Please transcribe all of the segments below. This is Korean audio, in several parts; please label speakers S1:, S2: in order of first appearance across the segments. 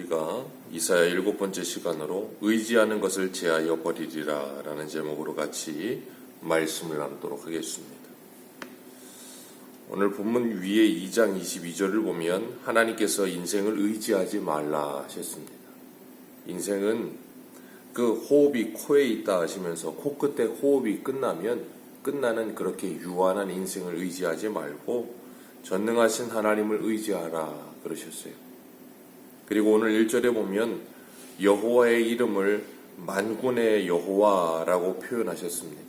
S1: 우리가 이사야 일곱 번째 시간으로 의지하는 것을 제하여 버리리라 라는 제목으로 같이 말씀을 나누도록 하겠습니다. 오늘 본문 위에 2장 22절을 보면 하나님께서 인생을 의지하지 말라 하셨습니다. 인생은 그 호흡이 코에 있다 하시면서 코끝에 호흡이 끝나면 끝나는 그렇게 유한한 인생을 의지하지 말고 전능하신 하나님을 의지하라 그러셨어요. 그리고 오늘 1절에 보면 여호와의 이름을 만군의 여호와라고 표현하셨습니다.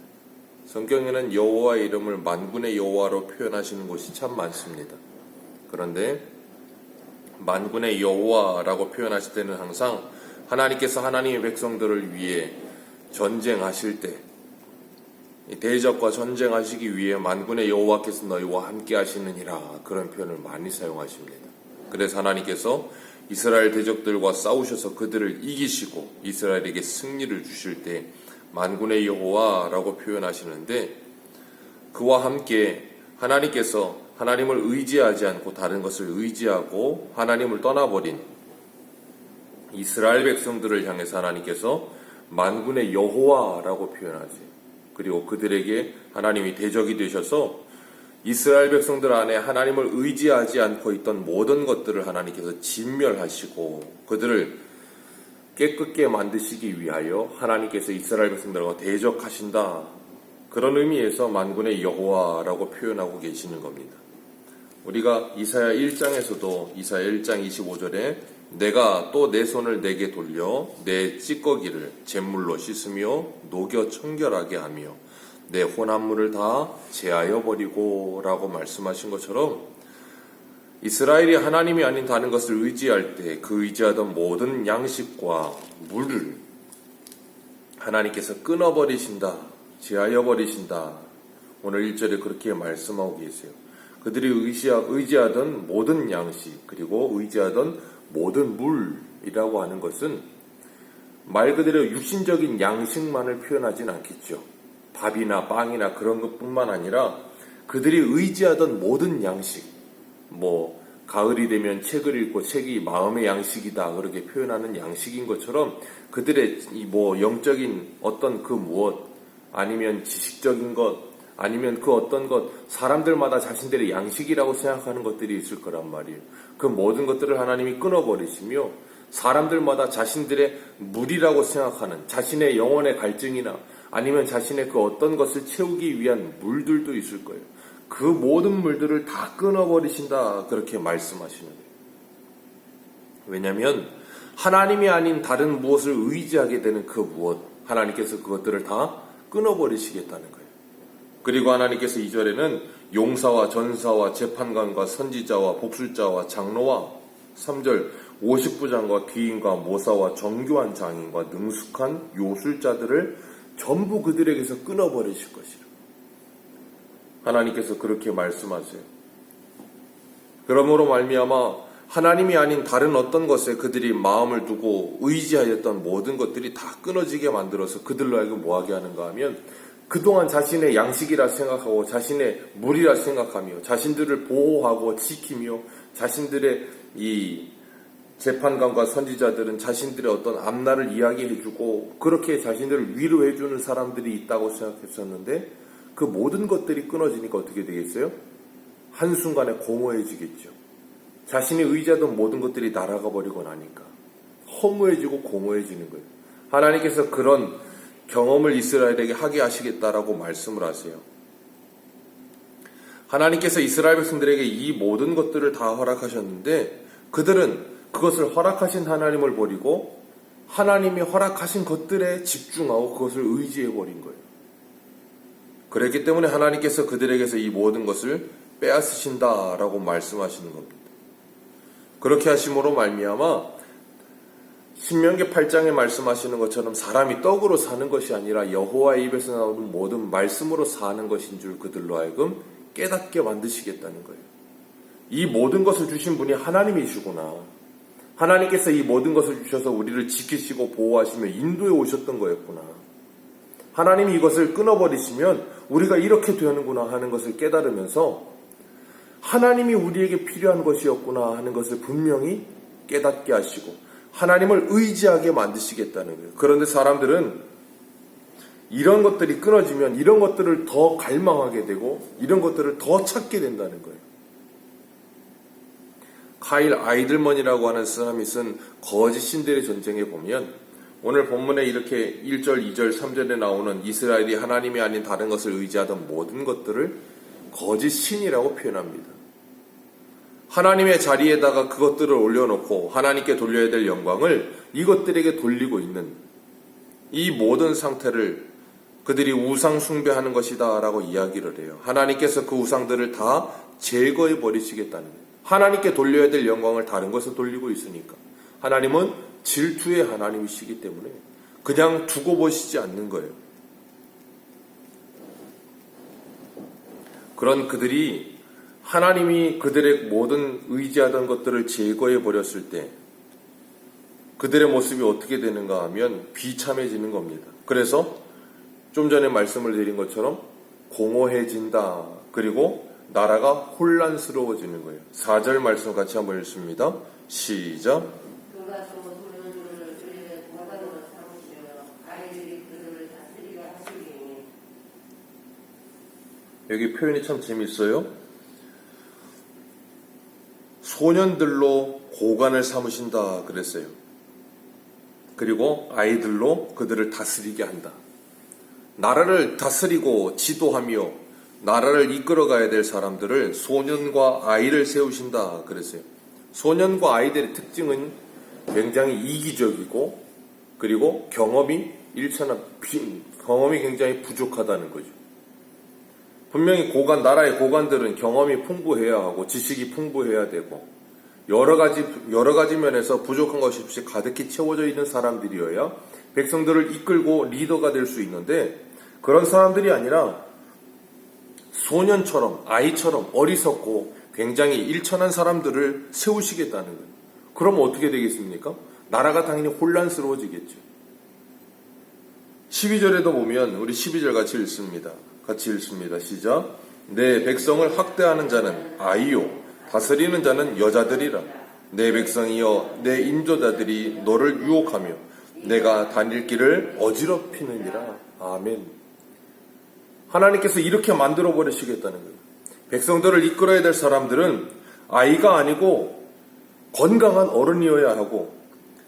S1: 성경에는 여호와의 이름을 만군의 여호와로 표현하시는 곳이 참 많습니다. 그런데 만군의 여호와라고 표현하실 때는 항상 하나님께서 하나님의 백성들을 위해 전쟁하실 때 대적과 전쟁하시기 위해 만군의 여호와께서 너희와 함께 하시느니라 그런 표현을 많이 사용하십니다. 그래서 하나님께서 이스라엘 대적들과 싸우셔서 그들을 이기시고 이스라엘에게 승리를 주실 때 만군의 여호와라고 표현하시는데 그와 함께 하나님께서 하나님을 의지하지 않고 다른 것을 의지하고 하나님을 떠나버린 이스라엘 백성들을 향해서 하나님께서 만군의 여호와라고 표현하세요. 그리고 그들에게 하나님이 대적이 되셔서 이스라엘 백성들 안에 하나님을 의지하지 않고 있던 모든 것들을 하나님께서 진멸하시고 그들을 깨끗게 만드시기 위하여 하나님께서 이스라엘 백성들과 대적하신다. 그런 의미에서 만군의 여호와라고 표현하고 계시는 겁니다. 우리가 이사야 1장에서도 이사야 1장 25절에 내가 또 내 손을 내게 돌려 내 찌꺼기를 잿물로 씻으며 녹여 청결하게 하며 내 혼합물을 다 제하여 버리고 라고 말씀하신 것처럼 이스라엘이 하나님이 아닌 다른 것을 의지할 때 그 의지하던 모든 양식과 물을 하나님께서 끊어버리신다, 제하여 버리신다. 오늘 1절에 그렇게 말씀하고 계세요. 그들이 의지하, 의지하던 모든 양식, 그리고 의지하던 모든 물이라고 하는 것은 말 그대로 육신적인 양식만을 표현하진 않겠죠. 밥이나 빵이나 그런 것뿐만 아니라 그들이 의지하던 모든 양식, 뭐 가을이 되면 책을 읽고 책이 마음의 양식이다 그렇게 표현하는 양식인 것처럼 그들의 이뭐 영적인 어떤 그 무엇 아니면 지식적인 것 아니면 그 어떤 것 사람들마다 자신들의 양식이라고 생각하는 것들이 있을 거란 말이에요. 그 모든 것들을 하나님이 끊어버리시며 사람들마다 자신들의 물이라고 생각하는 자신의 영혼의 갈증이나 아니면 자신의 그 어떤 것을 채우기 위한 물들도 있을 거예요. 그 모든 물들을 다 끊어버리신다. 그렇게 말씀하시는 거예요. 왜냐하면 하나님이 아닌 다른 무엇을 의지하게 되는 그 무엇, 하나님께서 그것들을 다 끊어버리시겠다는 거예요. 그리고 하나님께서 이절에는 용사와 전사와 재판관과 선지자와 복술자와 장로와 3절 50부장과 귀인과 모사와 정교한 장인과 능숙한 요술자들을 전부 그들에게서 끊어버리실 것이라. 하나님께서 그렇게 말씀하세요. 그러므로 말미암아 하나님이 아닌 다른 어떤 것에 그들이 마음을 두고 의지하였던 모든 것들이 다 끊어지게 만들어서 그들로 하여금 뭐하게 하는가 하면 그동안 자신의 양식이라 생각하고 자신의 물이라 생각하며 자신들을 보호하고 지키며 자신들의 이 재판관과 선지자들은 자신들의 어떤 앞날을 이야기해주고 그렇게 자신들을 위로해주는 사람들이 있다고 생각했었는데 그 모든 것들이 끊어지니까 어떻게 되겠어요? 한순간에 공허해지겠죠. 자신이 의지하던 모든 것들이 날아가 버리고 나니까 허무해지고 공허해지는 거예요. 하나님께서 그런 경험을 이스라엘에게 하게 하시겠다라고 말씀을 하세요. 하나님께서 이스라엘 백성들에게 이 모든 것들을 다 허락하셨는데 그들은 그것을 허락하신 하나님을 버리고 하나님이 허락하신 것들에 집중하고 그것을 의지해 버린 거예요. 그랬기 때문에 하나님께서 그들에게서 이 모든 것을 빼앗으신다라고 말씀하시는 겁니다. 그렇게 하심으로 말미암아 신명기 8장에 말씀하시는 것처럼 사람이 떡으로 사는 것이 아니라 여호와의 입에서 나오는 모든 말씀으로 사는 것인 줄 그들로 하여금 깨닫게 만드시겠다는 거예요. 이 모든 것을 주신 분이 하나님이시구나. 하나님께서 이 모든 것을 주셔서 우리를 지키시고 보호하시며 인도해 오셨던 거였구나. 하나님이 이것을 끊어버리시면 우리가 이렇게 되는구나 하는 것을 깨달으면서 하나님이 우리에게 필요한 것이었구나 하는 것을 분명히 깨닫게 하시고 하나님을 의지하게 만드시겠다는 거예요. 그런데 사람들은 이런 것들이 끊어지면 이런 것들을 더 갈망하게 되고 이런 것들을 더 찾게 된다는 거예요. 카일 아이들먼이라고 하는 사람이 쓴 거짓 신들의 전쟁에 보면 오늘 본문에 이렇게 1절, 2절, 3절에 나오는 이스라엘이 하나님이 아닌 다른 것을 의지하던 모든 것들을 거짓 신이라고 표현합니다. 하나님의 자리에다가 그것들을 올려놓고 하나님께 돌려야 될 영광을 이것들에게 돌리고 있는 이 모든 상태를 그들이 우상 숭배하는 것이다라고 이야기를 해요. 하나님께서 그 우상들을 다 제거해 버리시겠다는. 하나님께 돌려야 될 영광을 다른 것에 돌리고 있으니까. 하나님은 질투의 하나님이시기 때문에 그냥 두고 보시지 않는 거예요. 그런 그들이 하나님이 그들의 모든 의지하던 것들을 제거해 버렸을 때 그들의 모습이 어떻게 되는가 하면 비참해지는 겁니다. 그래서 좀 전에 말씀을 드린 것처럼 공허해진다. 그리고 나라가 혼란스러워지는 거예요. 4절 말씀 같이 한번 읽습니다. 시작. 여기 표현이 참 재밌어요. 소년들로 고관을 삼으신다 그랬어요. 그리고 아이들로 그들을 다스리게 한다. 나라를 다스리고 지도하며 나라를 이끌어가야 될 사람들을 소년과 아이를 세우신다 그랬어요. 소년과 아이들의 특징은 굉장히 이기적이고 그리고 경험이 일천한 빈 경험이 굉장히 부족하다는 거죠. 분명히 고관 나라의 고관들은 경험이 풍부해야 하고 지식이 풍부해야 되고 여러 가지 여러 가지 면에서 부족한 것이 없이 가득히 채워져 있는 사람들이어야 백성들을 이끌고 리더가 될 수 있는데 그런 사람들이 아니라 소년처럼 아이처럼 어리석고 굉장히 일천한 사람들을 세우시겠다는 거예요. 그럼 어떻게 되겠습니까? 나라가 당연히 혼란스러워지겠죠. 12절에도 보면 우리 12절 같이 읽습니다. 같이 읽습니다. 시작. 내 백성을 학대하는 자는 아이요 다스리는 자는 여자들이라. 내 백성이여 내 인조자들이 너를 유혹하며 내가 다닐 길을 어지럽히느니라. 아멘. 하나님께서 이렇게 만들어 버리시겠다는 거예요. 백성들을 이끌어야 될 사람들은 아이가 아니고 건강한 어른이어야 하고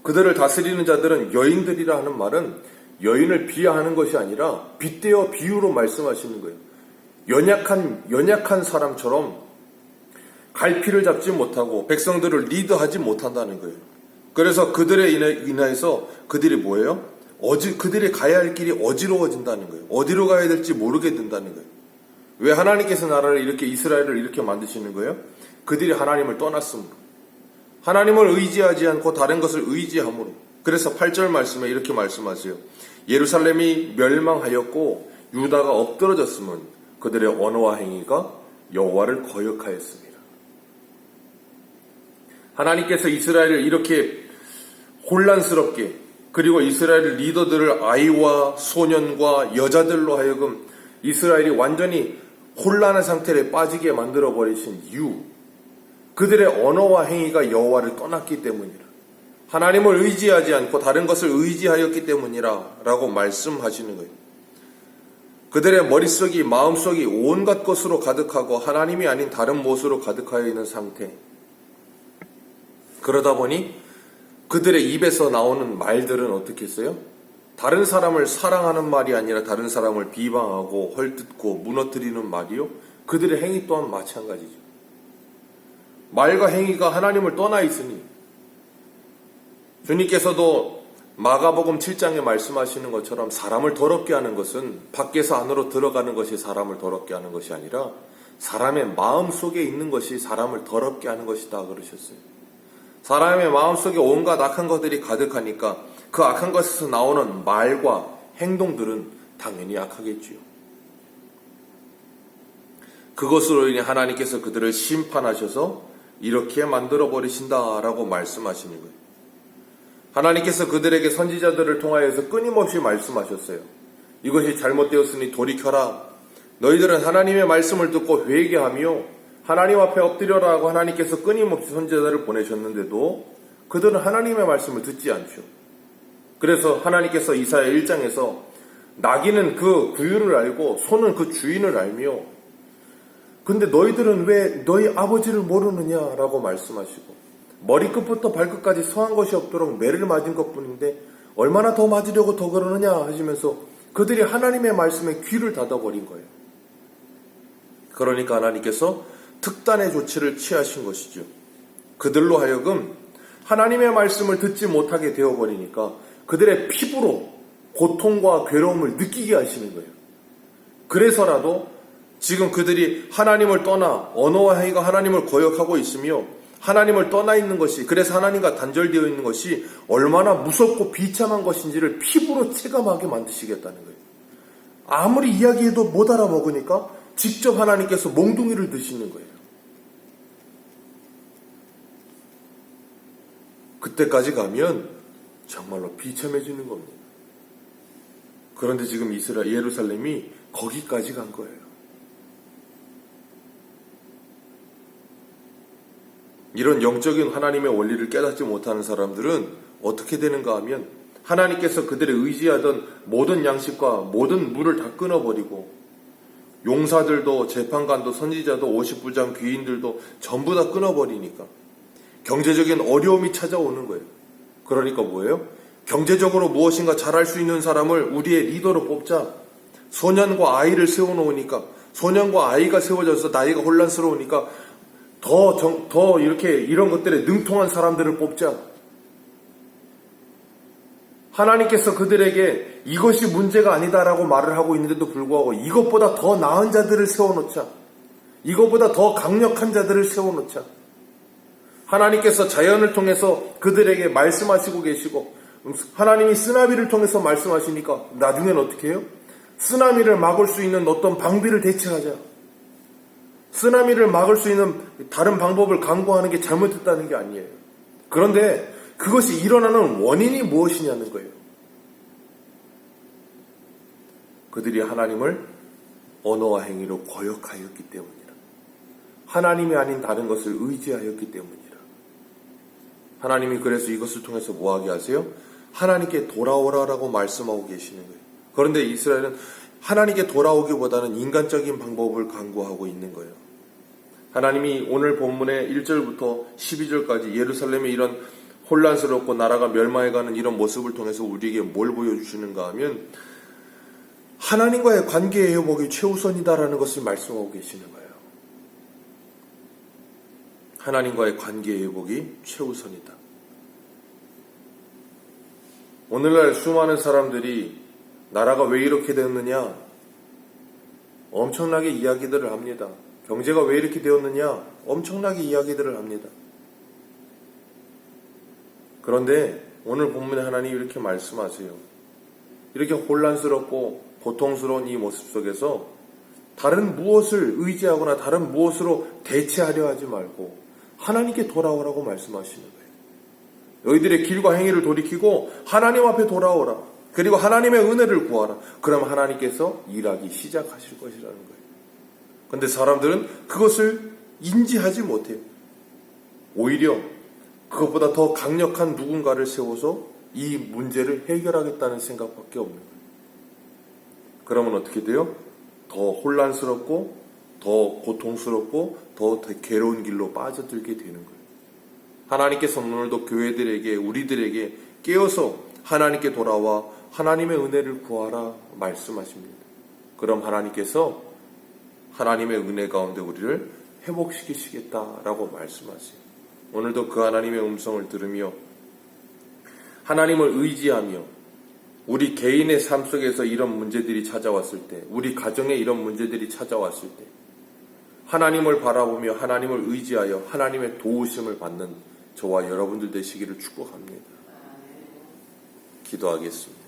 S1: 그들을 다스리는 자들은 여인들이라 하는 말은 여인을 비하하는 것이 아니라 빗대어 비유로 말씀하시는 거예요. 연약한 연약한 사람처럼 갈피를 잡지 못하고 백성들을 리드하지 못한다는 거예요. 그래서 그들에 인해, 인하여서 그들이 뭐예요? 어지 그들이 가야 할 길이 어지러워진다는 거예요. 어디로 가야 될지 모르게 된다는 거예요. 왜 하나님께서 나라를 이렇게 이스라엘을 이렇게 만드시는 거예요? 그들이 하나님을 떠났으므로. 하나님을 의지하지 않고 다른 것을 의지함으로. 그래서 8절 말씀에 이렇게 말씀하세요. 예루살렘이 멸망하였고 유다가 엎드러졌으면 그들의 언어와 행위가 여호와를 거역하였습니다. 하나님께서 이스라엘을 이렇게 혼란스럽게 그리고 이스라엘 리더들을 아이와 소년과 여자들로 하여금 이스라엘이 완전히 혼란한 상태에 빠지게 만들어 버리신 이유 그들의 언어와 행위가 여호와를 떠났기 때문이라. 하나님을 의지하지 않고 다른 것을 의지하였기 때문이라 라고 말씀하시는 거예요. 그들의 머릿속이 마음속이 온갖 것으로 가득하고 하나님이 아닌 다른 무엇으로 가득하여 있는 상태. 그러다 보니 그들의 입에서 나오는 말들은 어떻게 했어요? 다른 사람을 사랑하는 말이 아니라 다른 사람을 비방하고 헐뜯고 무너뜨리는 말이요. 그들의 행위 또한 마찬가지죠. 말과 행위가 하나님을 떠나 있으니 주님께서도 마가복음 7장에 말씀하시는 것처럼 사람을 더럽게 하는 것은 밖에서 안으로 들어가는 것이 사람을 더럽게 하는 것이 아니라 사람의 마음 속에 있는 것이 사람을 더럽게 하는 것이다 그러셨어요. 사람의 마음 속에 온갖 악한 것들이 가득하니까 그 악한 것에서 나오는 말과 행동들은 당연히 악하겠지요. 그것으로 인해 하나님께서 그들을 심판하셔서 이렇게 만들어 버리신다라고 말씀하시는 거예요. 하나님께서 그들에게 선지자들을 통하여서 끊임없이 말씀하셨어요. 이것이 잘못되었으니 돌이켜라. 너희들은 하나님의 말씀을 듣고 회개하며 하나님 앞에 엎드려라 고 하나님께서 끊임없이 선지자들을 보내셨는데도 그들은 하나님의 말씀을 듣지 않죠. 그래서 하나님께서 이사야 1장에서 나귀는 그 구유를 알고 소는 그 주인을 알며 근데 너희들은 왜 너희 아버지를 모르느냐라고 말씀하시고 머리끝부터 발끝까지 성한 것이 없도록 매를 맞은 것뿐인데 얼마나 더 맞으려고 더 그러느냐 하시면서 그들이 하나님의 말씀에 귀를 닫아버린 거예요. 그러니까 하나님께서 특단의 조치를 취하신 것이죠. 그들로 하여금 하나님의 말씀을 듣지 못하게 되어버리니까 그들의 피부로 고통과 괴로움을 느끼게 하시는 거예요. 그래서라도 지금 그들이 하나님을 떠나 언어와 행위가 하나님을 거역하고 있으며 하나님을 떠나 있는 것이 그래서 하나님과 단절되어 있는 것이 얼마나 무섭고 비참한 것인지를 피부로 체감하게 만드시겠다는 거예요. 아무리 이야기해도 못 알아먹으니까 직접 하나님께서 몽둥이를 드시는 거예요. 그때까지 가면 정말로 비참해지는 겁니다. 그런데 지금 이스라 예루살렘이 거기까지 간 거예요. 이런 영적인 하나님의 원리를 깨닫지 못하는 사람들은 어떻게 되는가 하면 하나님께서 그들의 의지하던 모든 양식과 모든 물을 다 끊어버리고 용사들도 재판관도 선지자도 50부장 귀인들도 전부 다 끊어버리니까 경제적인 어려움이 찾아오는 거예요. 그러니까 뭐예요? 경제적으로 무엇인가 잘할 수 있는 사람을 우리의 리더로 뽑자. 소년과 아이를 세워놓으니까 소년과 아이가 세워져서 나이가 혼란스러우니까 더, 정- 더 이렇게 이런 것들에 능통한 사람들을 뽑자. 하나님께서 그들에게 이것이 문제가 아니다라고 말을 하고 있는데도 불구하고 이것보다 더 나은 자들을 세워놓자. 이것보다 더 강력한 자들을 세워놓자. 하나님께서 자연을 통해서 그들에게 말씀하시고 계시고 하나님이 쓰나미를 통해서 말씀하시니까 나중엔 어떻게 해요? 쓰나미를 막을 수 있는 어떤 방비를 대체하자. 쓰나미를 막을 수 있는 다른 방법을 강구하는 게 잘못됐다는 게 아니에요. 그런데 그것이 일어나는 원인이 무엇이냐는 거예요. 그들이 하나님을 언어와 행위로 거역하였기 때문이라. 하나님이 아닌 다른 것을 의지하였기 때문이라. 하나님이 그래서 이것을 통해서 뭐하게 하세요? 하나님께 돌아오라라고 말씀하고 계시는 거예요. 그런데 이스라엘은 하나님께 돌아오기보다는 인간적인 방법을 강구하고 있는 거예요. 하나님이 오늘 본문의 1절부터 12절까지 예루살렘의 이런 혼란스럽고 나라가 멸망해가는 이런 모습을 통해서 우리에게 뭘 보여주시는가 하면 하나님과의 관계의 회복이 최우선이다라는 것을 말씀하고 계시는 거예요. 하나님과의 관계의 회복이 최우선이다. 오늘날 수많은 사람들이 나라가 왜 이렇게 됐느냐? 엄청나게 이야기들을 합니다. 경제가 왜 이렇게 되었느냐? 엄청나게 이야기들을 합니다. 그런데 오늘 본문에 하나님이 이렇게 말씀하세요. 이렇게 혼란스럽고 고통스러운 이 모습 속에서 다른 무엇을 의지하거나 다른 무엇으로 대체하려 하지 말고 하나님께 돌아오라고 말씀하시는 거예요. 너희들의 길과 행위를 돌이키고 하나님 앞에 돌아오라. 그리고 하나님의 은혜를 구하라. 그럼 하나님께서 일하기 시작하실 것이라는 거예요. 근데 사람들은 그것을 인지하지 못해요. 오히려 그것보다 더 강력한 누군가를 세워서 이 문제를 해결하겠다는 생각밖에 없는 거예요. 그러면 어떻게 돼요? 더 혼란스럽고 더 고통스럽고 더 괴로운 길로 빠져들게 되는 거예요. 하나님께서 오늘도 교회들에게 우리들에게 깨어서 하나님께 돌아와 하나님의 은혜를 구하라 말씀하십니다. 그럼 하나님께서 하나님의 은혜 가운데 우리를 회복시키시겠다라고 말씀하세요. 오늘도 그 하나님의 음성을 들으며 하나님을 의지하며 우리 개인의 삶 속에서 이런 문제들이 찾아왔을 때, 우리 가정에 이런 문제들이 찾아왔을 때, 하나님을 바라보며 하나님을 의지하여 하나님의 도우심을 받는 저와 여러분들 되시기를 축복합니다. 기도하겠습니다.